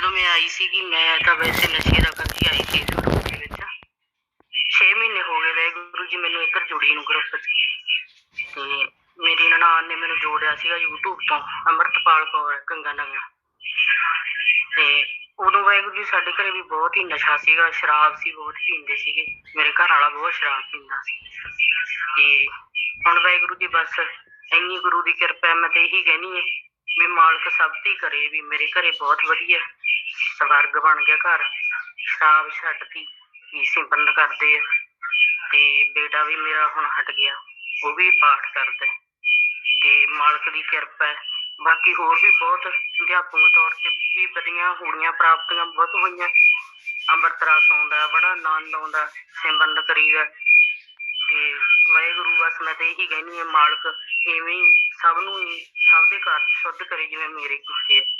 ਜਦੋਂ ਮੈਂ ਆਈ ਸੀਗੀ, ਮੈਂ ਤਾਂ ਵੈਸੇ ਨਸ਼ੇ ਦਾ ਕਰਕੇ ਆਈ ਸੀ ਇਸ ਗਰੁੱਪ ਦੇ ਵਿੱਚ। 6 ਮਹੀਨੇ ਹੋ ਗਏ ਵਾਹਿਗੁਰੂ ਜੀ, ਮੈਨੂੰ ਇੱਧਰ ਜੁੜੀ ਨੂੰ ਗਰੁੱਪ 'ਚ। ਤੇ ਮੇਰੀ ਨਨਾਣ ਨੇ ਮੈਨੂੰ ਜੋੜਿਆ ਸੀਗਾ YouTube ਤੋਂ, ਅੰਮ੍ਰਿਤਪਾਲ ਕੌਰ, ਗੰਗਾ ਨਗਰ। ਤੇ ਉਦੋਂ ਵਾਹਿਗੁਰੂ ਜੀ, ਸਾਡੇ ਘਰੇ ਵੀ ਬਹੁਤ ਹੀ ਨਸ਼ਾ ਸੀਗਾ, ਸ਼ਰਾਬ ਸੀ, ਬਹੁਤ ਪੀਂਦੇ ਸੀਗੇ। ਮੇਰੇ ਘਰ ਵਾਲਾ ਬਹੁਤ ਸ਼ਰਾਬ ਪੀਂਦਾ ਸੀ। ਤੇ ਹੁਣ ਵਾਹਿਗੁਰੂ ਜੀ, ਬਸ ਇੰਨੀ ਗੁਰੂ ਦੀ ਕਿਰਪਾ ਮੈਂ ਤੇ ਇਹੀ ਕਹਿਣੀ ਹੈ ਵੀ ਮਾਲਕ ਸਭ ਦੀ ਕਰੇ ਵੀ ਮੇਰੇ ਘਰੇ ਬਹੁਤ ਵਧੀਆ। ਸਵਰਗ ਬਣ ਗਿਆ ਘਰ। ਸ਼ਰਾਬ ਛੱਡਤੀ ਈਸੇ ਬੰਦ ਕਰਦੇ ਆ। ਤੇ ਬੇਟਾ ਵੀ ਮੇਰਾ ਹੁਣ ਹਟ ਗਿਆ। ਉਹ ਵੀ ਪਾਠ ਕਰਦਾ। ਤੇ ਮਾਲਕ ਦੀ ਕਿਰਪਾ ਹੈ। ਬਾਕੀ ਹੋਰ ਵੀ ਬਹੁਤ ਅਧਿਆਪਕ ਤੌਰ ਤੇ ਵੀ ਵਧੀਆਂ ਹੋਣੀਆਂ ਪ੍ਰਾਪਤੀਆਂ ਬਹੁਤ ਹੋਈਆਂ। ਅੰਮ੍ਰਿਤ ਰਸ ਆਉਂਦਾ, ਬੜਾ ਆਨੰਦ ਆਉਂਦਾ ਸਿਮਰਨ ਕਰੀਦਾ। ਤੇ ਵਾਹਿਗੁਰੂ, ਬਸ ਮੈਂ ਤੇ ਇਹੀ ਕਹਿੰਦੀ ਹਾਂ, ਮਾਲਕ ਇਵੇਂ ਸਭ ਨੂੰ ਹੀ, ਸਭ ਦੇ ਘਰ ਸ਼ੁੱਧ ਕਰੇ ਜਿਵੇਂ ਮੇਰੇ ਕੀਤੇ